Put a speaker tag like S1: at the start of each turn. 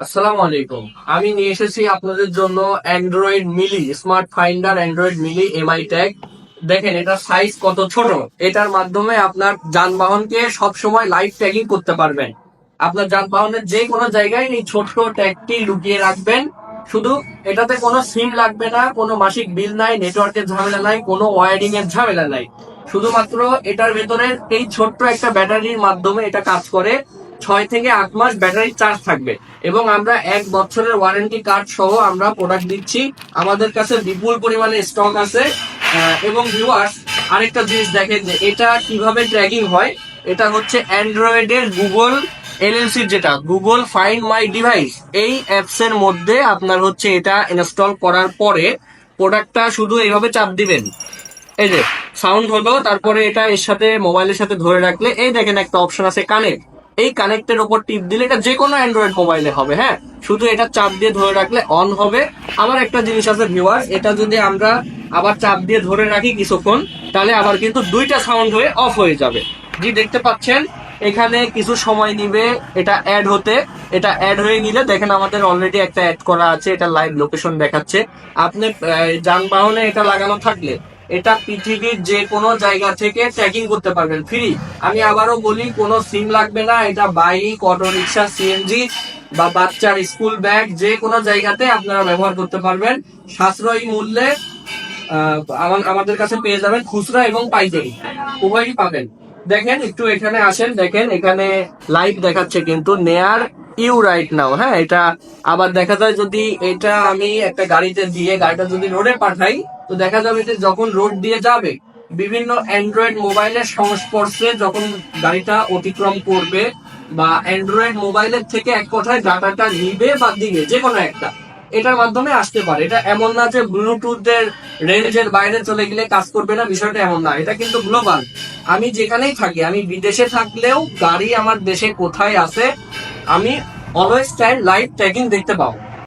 S1: আসসালামু আলাইকুম। আমি নিয়ে এসেছি আপনাদের জন্য Android Mili smart finder Android Mili MI tag দেখেন এটার সাইজ কত ছোট? এটার মাধ্যমে আপনার যানবাহনকে সব সময় লাইভ ট্যাগিং করতে পারবেন। আপনার যানবাহনের যে কোনো জায়গায় এই ছোট্ট ট্যাগটি লুকিয়ে রাখবেন। শুধু এটাতে কোনো সিম লাগবে না, কোনো মাসিক বিল নাই নেটওয়ার্কের ঝামেলা নাই, কোনো ওয়ারিং এর ঝামেলা নাই। শুধুমাত্র এটার ভেতরে এই ছোট্ট একটা ব্যাটারির মাধ্যমে এটা কাজ করে। ছয় থেকে আট মাস ব্যাটারি চার্জ থাকবে এবং আমরা এক বছরের ওয়ারেন্টি কার্ড সহ আমরা প্রোডাক্ট দিচ্ছি। আমাদের কাছে বিপুল পরিমাণে স্টক আছে। এবং ভিউয়ার্স আরেকটা জিনিস দেখেন যে এটা কীভাবে ট্র্যাকিং হয়, এটা হচ্ছে অ্যান্ড্রয়েডের গুগল এলএলসি যেটা গুগল ফাইন্ড মাই ডিভাইস এই অ্যাপসের মধ্যে আপনার হচ্ছে এটা ইনস্টল করার পরে প্রোডাক্টটা শুধু এইভাবে চাপ দিবেন। এই যে সাউন্ড হলো, তারপরে এটা এর সাথে মোবাইলের সাথে ধরে রাখলে, এই দেখেন একটা অপশন আছে কানেক্ট এই কানেক্টের ওপর টিপ দিলে এটা যে কোনো অ্যান্ড্রয়েড মোবাইলে হবে হ্যাঁ? শুধু এটা চাপ দিয়ে ধরে রাখলে অন হবে। আবার একটা জিনিস আছে ভিউয়ার এটা যদি আমরা আবার চাপ দিয়ে ধরে রাখি কিছুক্ষণ, তাহলে আবার কিন্তু দুইটা সাউন্ড হয়ে অফ হয়ে যাবে। জি, দেখতে পাচ্ছেন? এখানে কিছু সময় নিবে এটা অ্যাড হতে। এটা অ্যাড হয়ে গেলে দেখেন আমাদের অলরেডি একটা অ্যাড করা আছে, এটা লাইভ লোকেশন দেখাচ্ছে। আপনি যানবাহনে এটা লাগানো থাকলে এটা পৃথিবীর যে কোনো জায়গা থেকে ট্র্যাকিং করতে পারবেন। ফ্রি আমি আবারও বলি, কোনো সিম লাগবে না। এটা বাইক অটো রিক্সা সিএনজি বা বাচ্চার স্কুল ব্যাগ যে কোনো জায়গাতে আপনারা ব্যবহার করতে পারবেন। সাশ্রয়ী মূল্যে আমাদের কাছে পেয়ে যাবেন খুচরা এবং পাইকারি। উভয়ই পাবেন। দেখেন, একটু এখানে আসেন, দেখেন, এখানে লাইভ দেখাচ্ছে কিন্তু, নেয়ার ইউ রাইট নাও হ্যাঁ? এটা আবার দেখা যায় যদি এটা আমি একটা গাড়িতে দিয়ে গাড়িটা যদি রোডে পাঠাই, তো দেখা যাবে যে যখন রোড দিয়ে যাবে, বিভিন্ন অ্যান্ড্রয়েড মোবাইলের সংস্পর্শে যখন গাড়িটা অতিক্রম করবে বা অ্যান্ড্রয়েড মোবাইলের থেকে এক কথায় ডাটাটা নিবে বা দিবে, যে কোনো একটা, এটার মাধ্যমে আসতে পারে। এটা এমন না যে ব্লুটুথের রেঞ্জের বাইরে চলে গেলে কাজ করবে না, বিষয়টা এমন না। এটা কিন্তু গ্লোবাল আমি যেখানেই থাকি, আমি বিদেশে থাকলেও গাড়ি আমার দেশে কোথায় আছে আমি অলওয়েজ টাইম লাইভ ট্র্যাকিং দেখতে পাবো।